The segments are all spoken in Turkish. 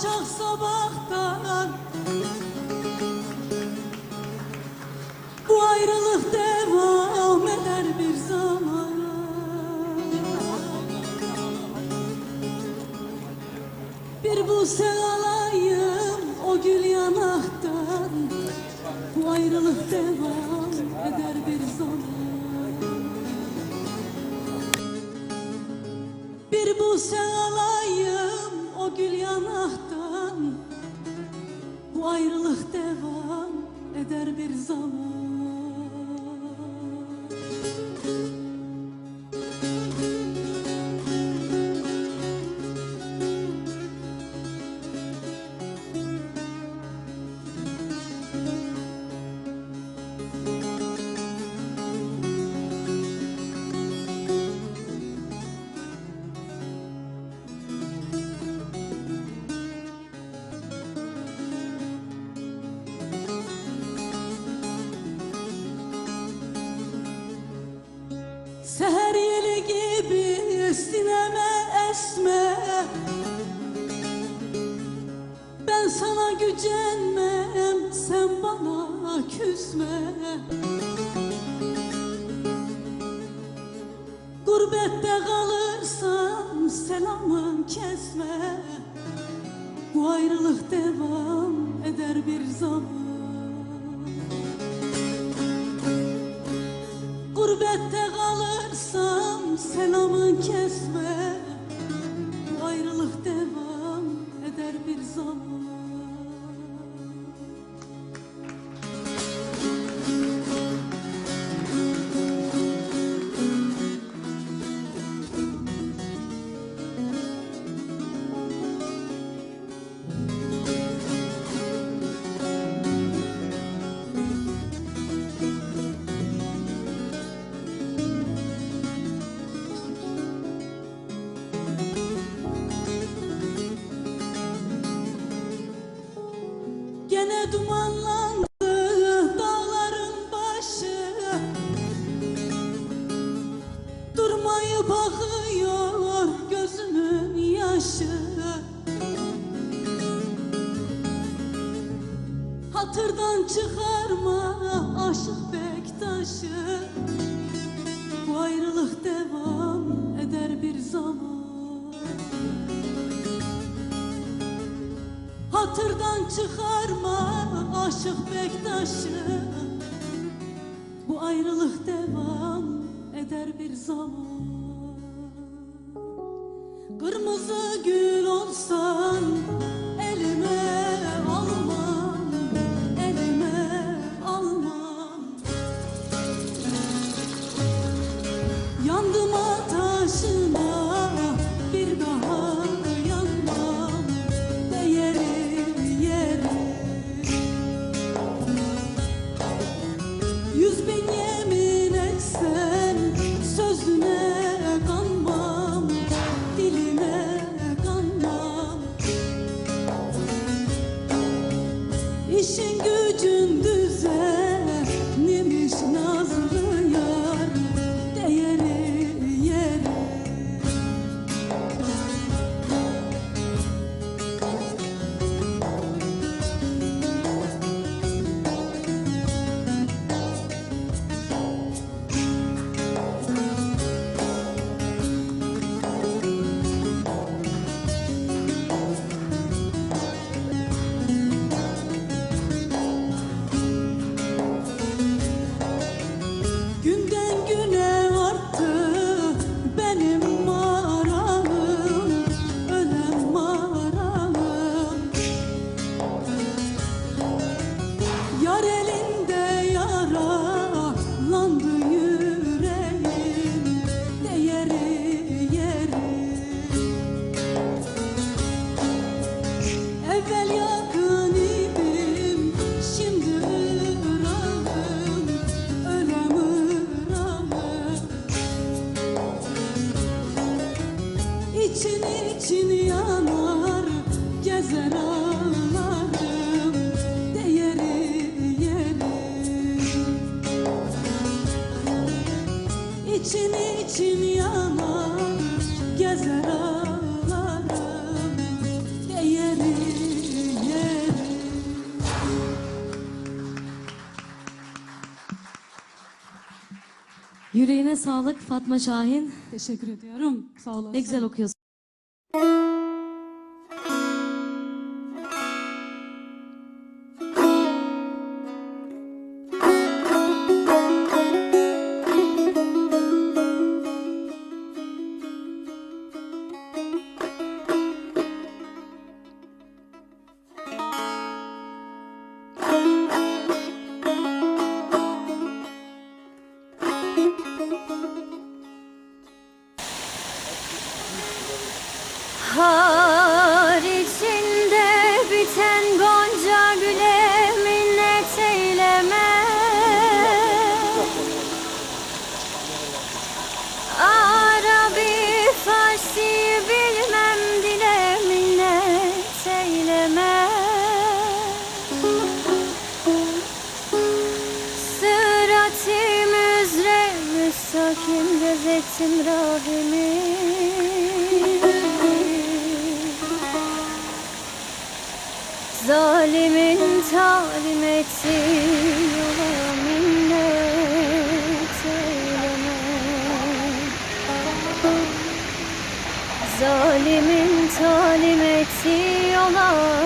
helallaşak sabahtan Bu ayrılık devam eder bir zaman. Bir buse alayım o gül yanaktan. Bu ayrılık devam eder bir zaman. Bir buse alayım gül yanaktan Bu ayrılık devam eder bir zaman sana gücenmem sen bana küsme. Gurbette kalırsan selamın kesme. Bu ayrılık devam eder bir zaman. Gurbette kalırsam selamın kesme. Bu ayrılık devam eder bir zaman Ayrılık devam eder bir zaman. Kırmızı gül olsan Yüreğine sağlık Fatma Şahin. Teşekkür ediyorum. Sağ olasın. Ne güzel okuyorsun. Gözettim rahimi. Zalimin talim ettiği yola minnet eyleme Zalimin talim ettiği yola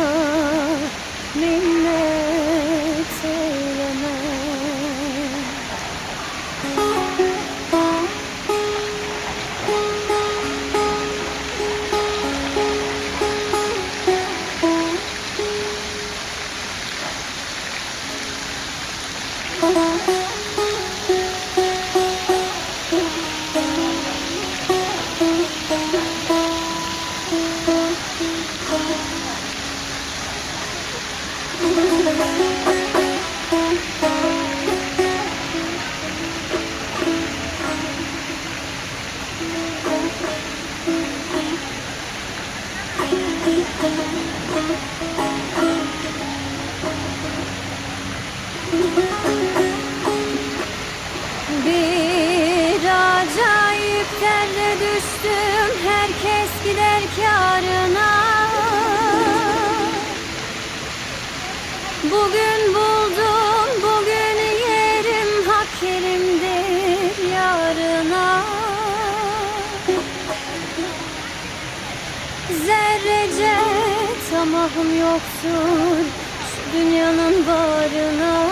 tamahım yoktur Şu dünyanın varına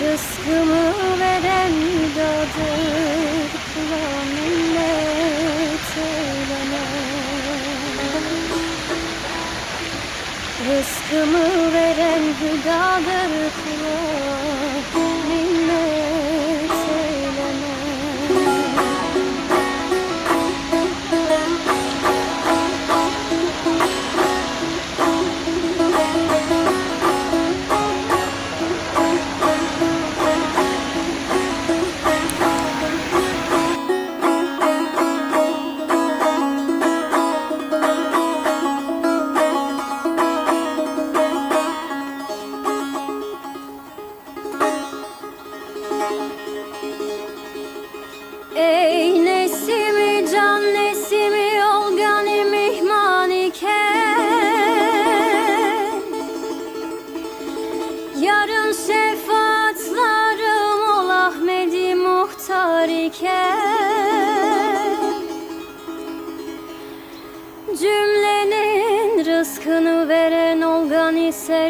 Rızkımı veren dadır Kula minnet eyleme Rızkımı veren hüdadır kula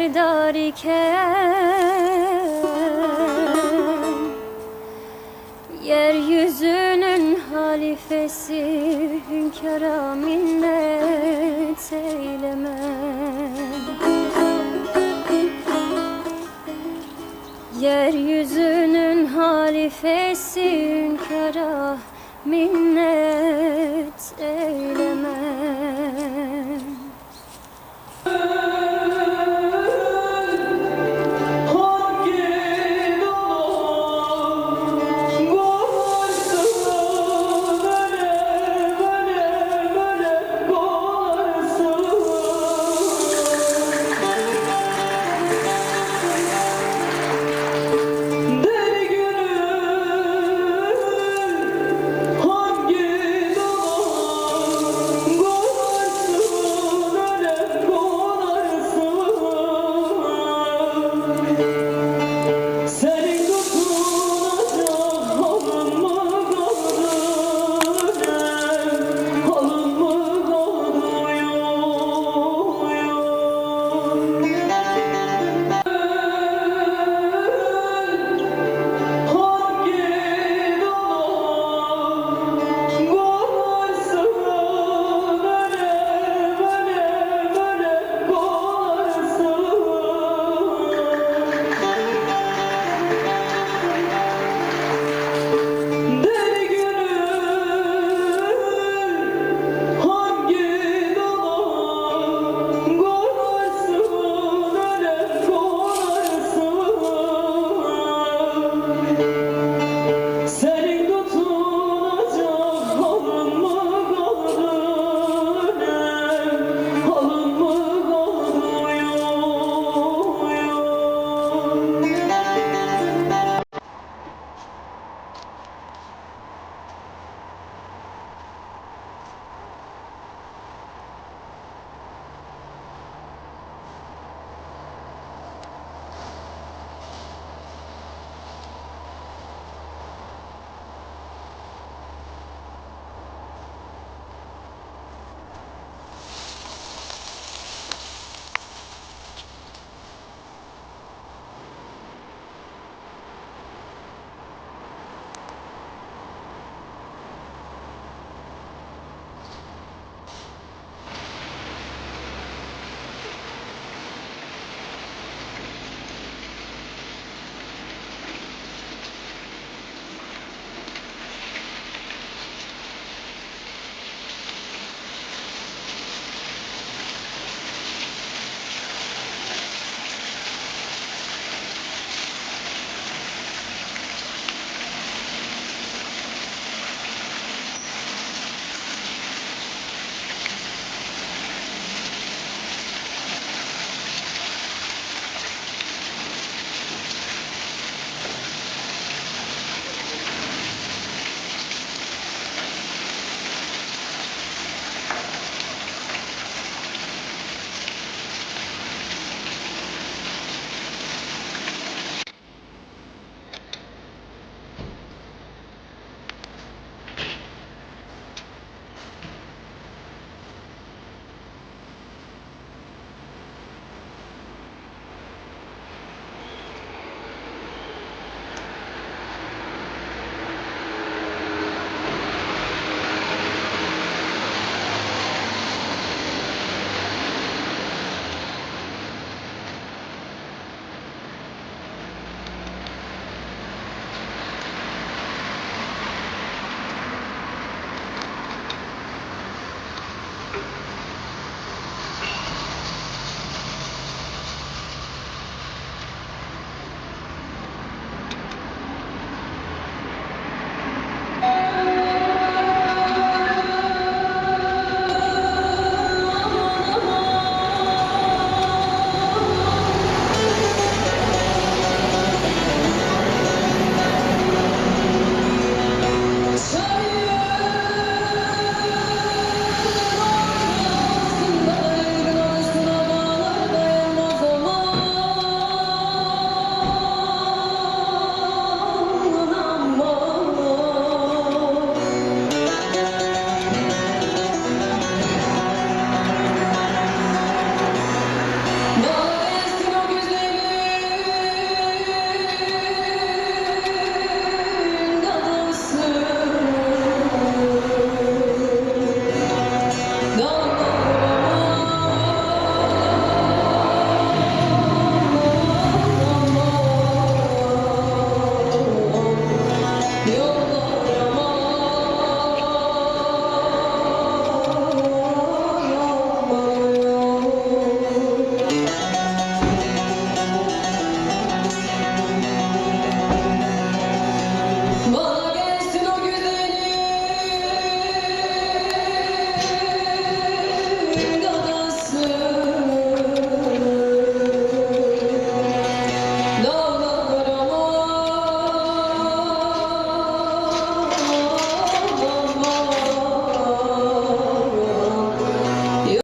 serdar iken Yeryüzünün halifesi hünkâra minnet eyleme. Yeryüzünün halifesi hünkâra minnet